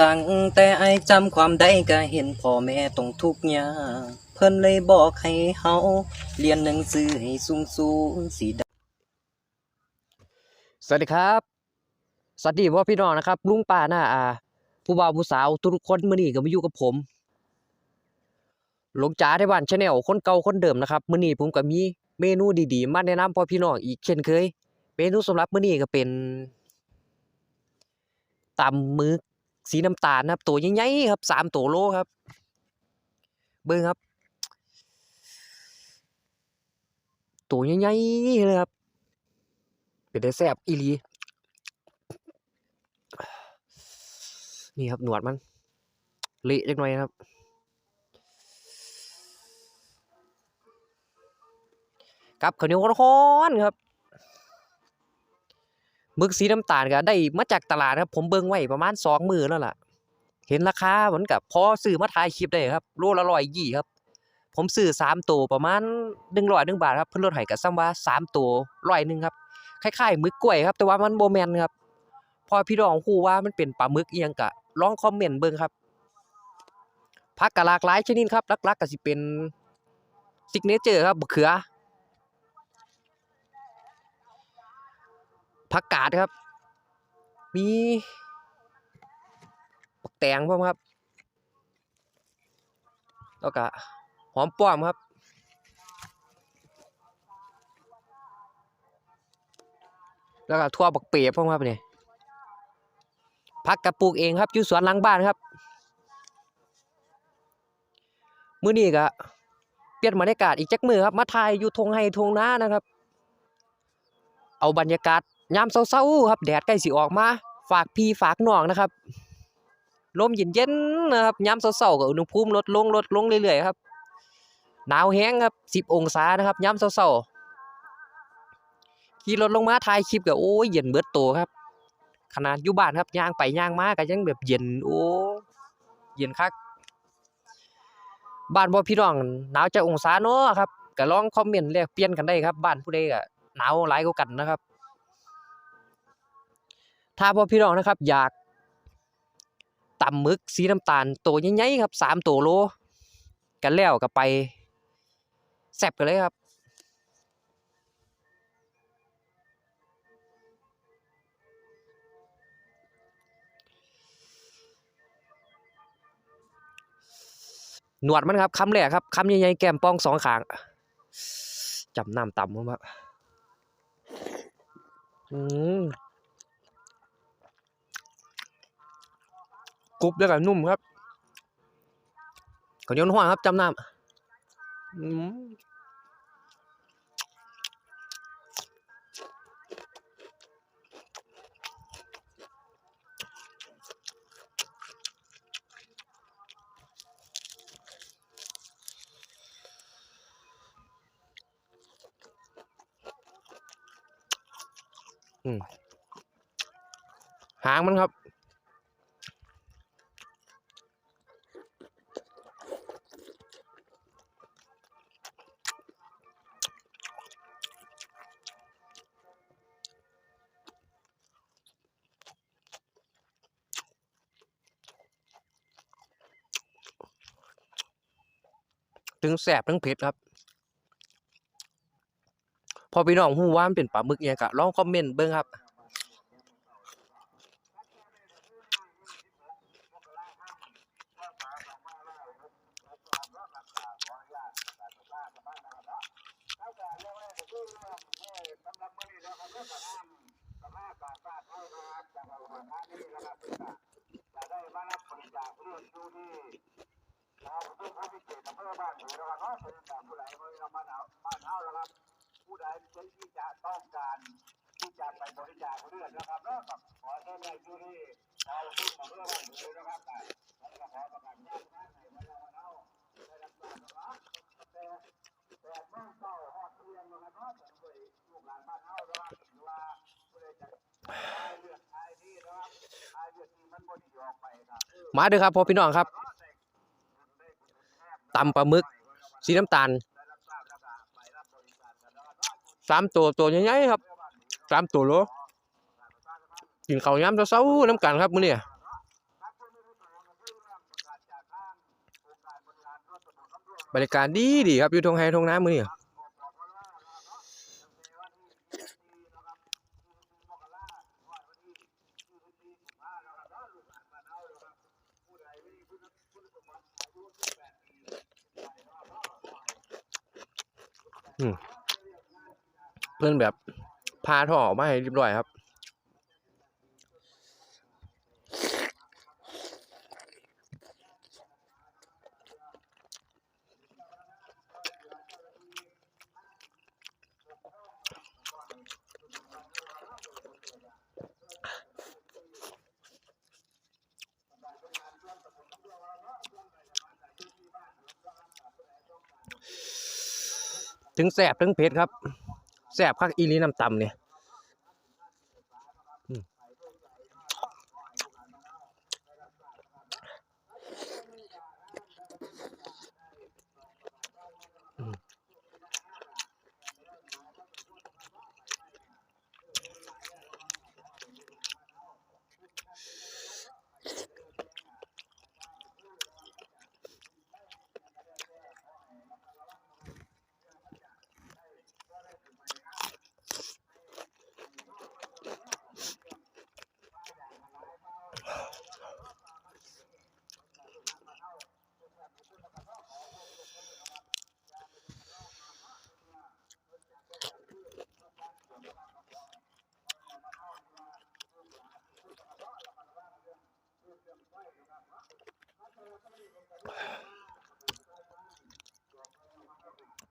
ตั้งแต่ไอจำความได้ก็เห็นพ่อแม่ต้องทุกข์ยากเพิ่นเลยบอกให้เฮาเรียนหนังสือให้สูงสูงสิได้สวัสดีครับ สวัสดีพ่อพี่น้องนะครับ ลุงป้าหน้าอาผู้บ่าวผู้สาวทุกคนมื้อนี้ก็มาอยู่กับผมหลงจ๋าที่บ้านชาแนลคนเก่าคนเดิมนะครับมื้อนี้ผมก็มีเมนูดีๆ มาแนะนำพ่อพี่น้องอีกเช่นเคย เมนูสำหรับมื้อนี้ก็เป็นตำมึกสีน้ำตาลนะครับ ตัวใหญ่ๆครับสามตัวโลครับ เบิ่งครับ ตัวใหญ่ๆเลยครับ เป็นได้แซ่บอีลีนี่ครับหนวดมันเละเล็กน้อยครับกับข้าวเหนียวร้อนครับ มึกสีน้ำตาลก็ได้มาจากตลาดครับ ผมเบิ่งไว้ประมาณสองมือแล้วล่ะ เห็นราคาเหมือนกับพอซื้อมาถ่ายคลิปได้ครับโลละร้อยยี่ครับ ผมซื้อสามตัวประมาณหนึ่งร้อยหนึ่งบาทครับเพิ่นลดให้กับซ้ำว่าสามตัวร้อยหนึ่งครับคล้ายๆมึกกล้วยครับแต่ว่ามันโบแมนครับพอพี่น้องฮู้ว่ามันเป็นปลาหมึกอียงก็ลองคอมเมนต์เบิ่งครับผักก็หลากหลายชนิดครับลักๆก็สิเป็นซิกเนเจอร์ครับบักเขือ ผักกาดครับ มีบักแตงพร้อมครับ แล้วก็หอมป้อมครับแล้วก็ทั่วบักเปียบพร้อมครับเนี่ยพักกระปลูกเองครับอยู่สวนหลังบ้านครับ มื้อนี้ก็เปลี่ยนบรรยากาศอีกจักมือครับ มาถ่ายอยู่ทงไห้ทงนานะครับ เอาบรรยากาศ ยามเช้าๆครับ แดดใกล้สิออกมา ฝากพี่ฝากน้องนะครับ ลมเย็นๆนะครับยามเช้าๆก็อุณหภูมิลดลงลดลงเรื่อยๆครับ หนาวแห้งครับ10องศานะครับยามเช้าๆขี่รถลงมาถ่ายคลิปก็โอ้ยเย็นเบิดโตครับ ขนาดอยู่บ้านครับย่างไปย่างมาก็ยังแบบเย็นโอ้เย็นคักบ้านบ่พี่น้องหนาวจะองศาเนาะครับก็ลองคอมเมนต์แลกเปลี่ยนกันได้ครับ บ้านผู้ใดก็หนาวหลายกว่ากันนะครับ ถ้าบ่พี่น้องนะครับ อยากตำหมึกสีน้ำตาลตัวใหญ่ๆครับสามตัวโล กันแล้วก็ไปแซ่บกันเลยครับหนวดมันครับคำแรกครับคำใหญ่ๆแก้มป้องสองข้างจำน้ำต่ำมครับอืม กรุบด้วยกันนุ่มครับขาวเหนียวห้อครับจำน้ำอืมหางมันครับ ถึงแสบทั้งเผ็ดครับ พอพี่น้องหู้ว่ามันเป็นปลาหมึกอิหยังกะลองคอมเมนต์เบิ้งครับ ผู้ใดเป็นที่จะต้องการที่จะไปบริจาคเลือดนะครับแล้วกับขอเชิญในที่นี้เราพูดกับเพื่อบ้านเลยนะครับแต่แล้วก็ขอประกาศย้ำนะในวันเราเราได้รับการรับแต่แต่เมื่อเช้าฮอดเที่ยงนะครับเนาะแต่ด้วยลูกหลานบ้านเฮานะครับหรือว่าผู้ใดจะทาเลือดทายนี่นะครับทายเลือดที่มันบ่ดีออกไปครับมาเด้อครับพ่อพี่น้องครับ ตำปลาหมึก สีน้ำตาลสามตัวตัวใหญ่ๆครับสามตัวโลกินข้าวยามเช้าๆน้ำกันครับมื้อนี้ครับเรื่องที่สองก็คือเรื่องประการบรรยากาศดีดีครับอยู่ทงไฮทงน้ำมื้อนี้ยรับบอกบอกว่าว่าเนาะตั้งแต่วันที่24นะครับ24มกราคมวันที่24กุมภาพันธ์นะครับเนาะลูกหลานบ้านเฮานะครับผู้ใดมีคุณคุณสมบัติอายุ18ปีขึ้นไปเนาะเนาะ เพื่อนแบบพาท่อออกมาให้เรียบร้อยครับ ถึงแสบถึงเผ็ดครับแสบคักอีลีน้ำตำเนี่ย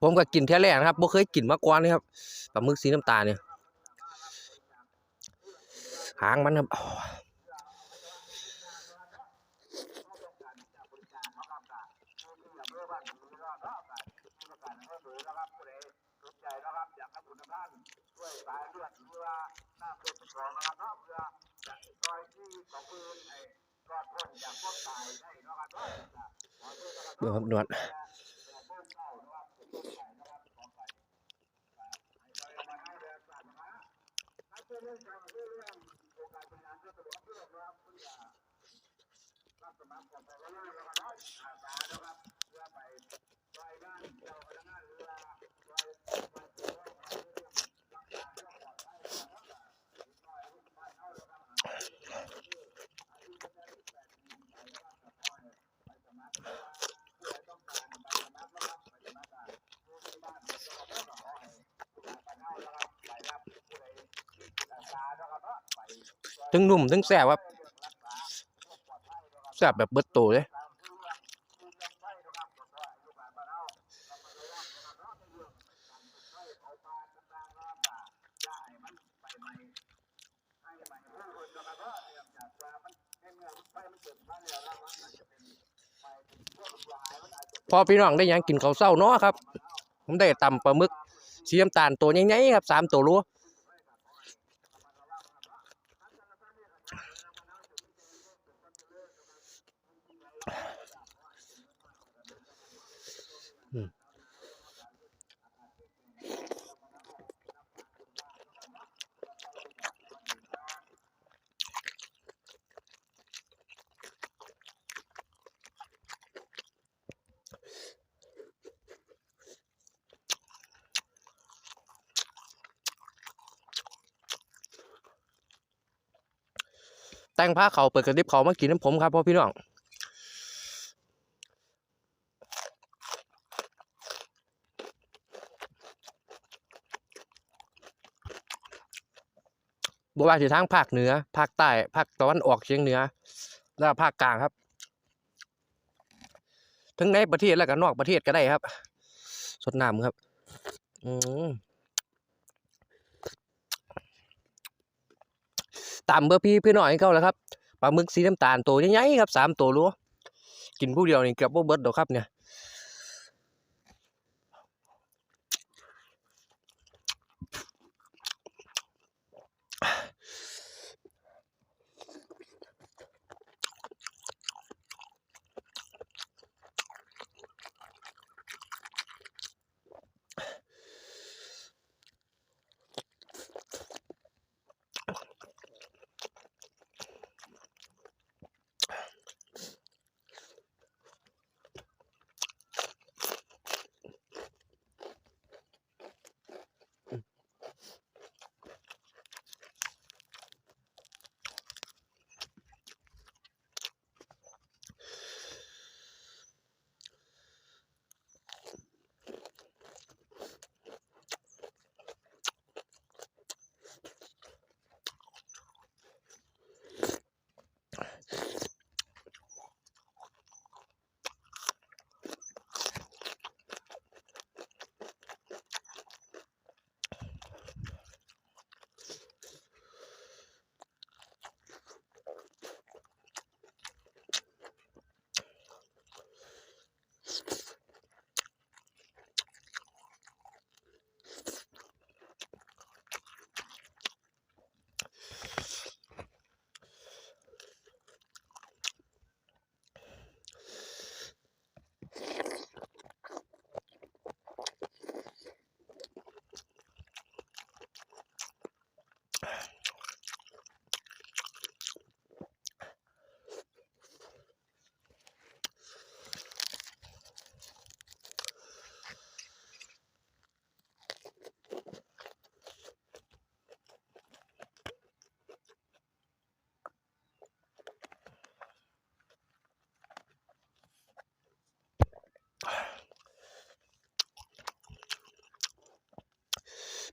ผมก็กินเท่าแรกนะครับบ่เคยกินมาก่อนเลยครับปลาหมึกสีน้ำตาลเนี่ยหางมันครับ อ้าวสนใจนะครับอยากให้คุณท่านช่วยสายเลือดหรือว่าหน้าเป็นสอครับเนาอจะซอยที่สองปืนไอ้รอดพ้นจากพวกตายได้นะครับเนาะขอโทษนะครับ เบิ่งครับหนวด แต่เพิ่มเข้านะครับเป็นต้นไผ่นะครับขอไปให้ไปมาให้แรงสั่นนะถ้าเป็นเรื่องการเรื่องโอกาสเป็นงานก็สะดวกเรื่องนะครับเพื่อรับสมัครกับไปเรื่อยๆนะครับเนาะอาสานะครับเพื่อไปรายงานเจ้าพนักงานหรือว่า ทั้งนุ่มทั้งแซ่บครับแซ่บแบบเบิดโตเลยพอพี่น้องได้ยังกินข้าวเช้าเนาะครับ ผมได้ตำปลาหมึกสีน้ำตาลตัวใหญ่ๆครับสามตัวโล แต่งผ้าเขาเปิดกระดิบเขามากินน้ำผมครับพ่อพี่น้องบว่าสิทางภาคเหนือภาคใต้ภาคตะวันออกเฉียงเหนือ แล้วภาคกลางครับ ทั้งในประเทศแล้วก็นอกประเทศก็ได้ครับ สดน้ำครับ อืม ตามเบอร์พี่พี่หน่อยเขาแล้วครับปลาหมึกสีน้ำตาลตัวใหญ่ๆครับสามตัวรัวกินผู้เดียวนี่เกือบบ่เบิดดอกครับเนี่ย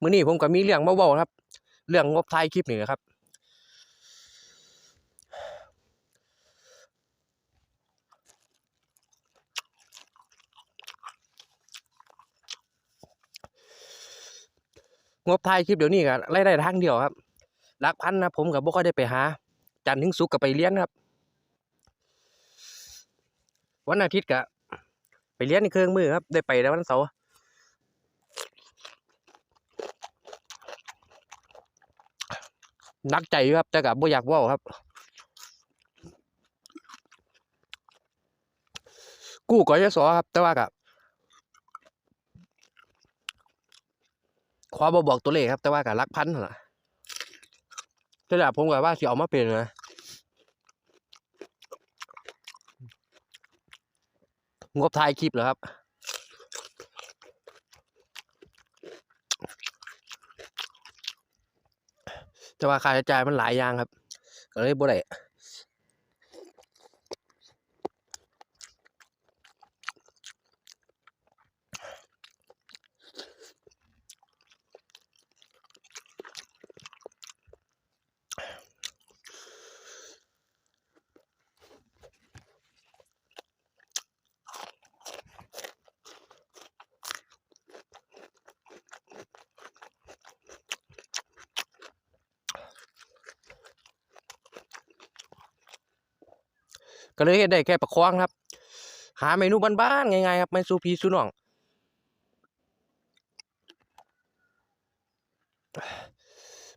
มื้อนี้ผมก็มีเรื่องมาเว้าครับ เรื่องงบถ่ายคลิปนี่แหละครับ งบถ่ายคลิปเดี๋ยวนี้ก็รายได้ทางเดียวครับหลักพันนะผมก็บ่ค่อยได้ไปหา จันทร์ถึงศุกร์ก็ไปเรียนครับ วันอาทิตย์ก็ไปเรียนในเครื่องมือครับ ได้ไปแต่วันเสาร์ นักใจครับ แต่ก็บ่อยากว้าครับ กู้กยศครับ แต่ว่าก็ขอบ่บอกตัวเลขครับ แต่ว่าก็หลักพันนั่นะแต่ละผมก็ว่าสิเอามาเป็นนะงบถ่ายคลิปเหรอครับ แต่ว่าค่าใช้จ่ายมันหลายอย่างครับ ก็เลยบ่ได้ ก็เลยเฮ็ดได้แค่ประคองครับ หาเมนูบ้านๆง่ายๆครับไม่สู้พี่สู้น้อง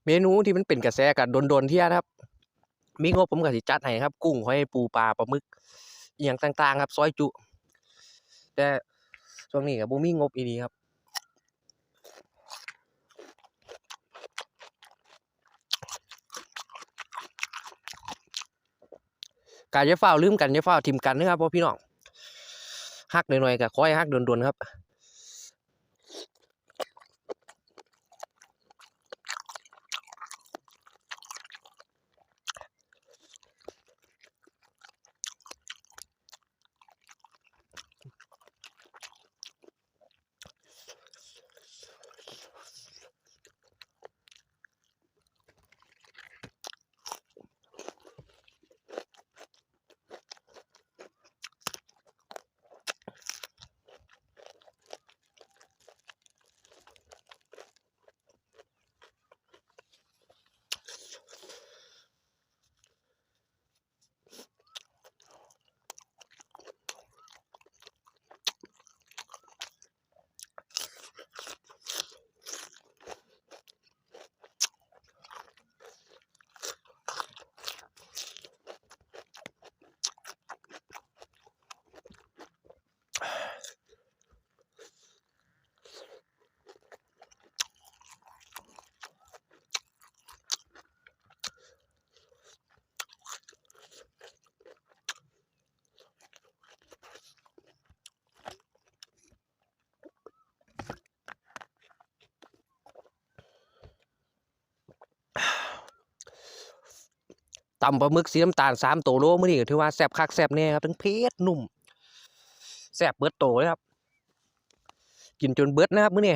เมนูที่มันเป็นกระแสกันโดนๆเที่ยครับ มีงบผมก็สิจัดให้ครับ กุ้งหอยปูปลาปลาหมึกอย่างต่างๆ ครับ ซอยจุ แต่ช่วงนี้ก็บ่มีงบอีหลีครับ การจะเฝ้าวลืมกันจะเฝ้าวทิมกันนะครับพ่อพี่น้องฮักหน่อยๆกับคอยฮักโดนๆครับ ตำปลาหมึกสีน้ำตาลสามโตโลมื่อนี้ก็ถือว่าแซ่บคักแซ่บแน่ครับทั้งเผ็ดนุ่มแซ่บเบิดโตเลยครับ กินจนเบิดนะครับมื่อนี้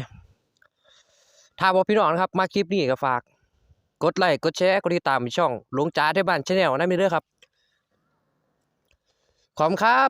ถ้าบ่พี่น้องนะครับ มาคลิปนี้ก็ฝาก กดไลค์กดแชร์กดติดตามช่องหลวงจ้าที่บ้านชาแนลนั่นไปเด้อครับ ขอบคุณครับ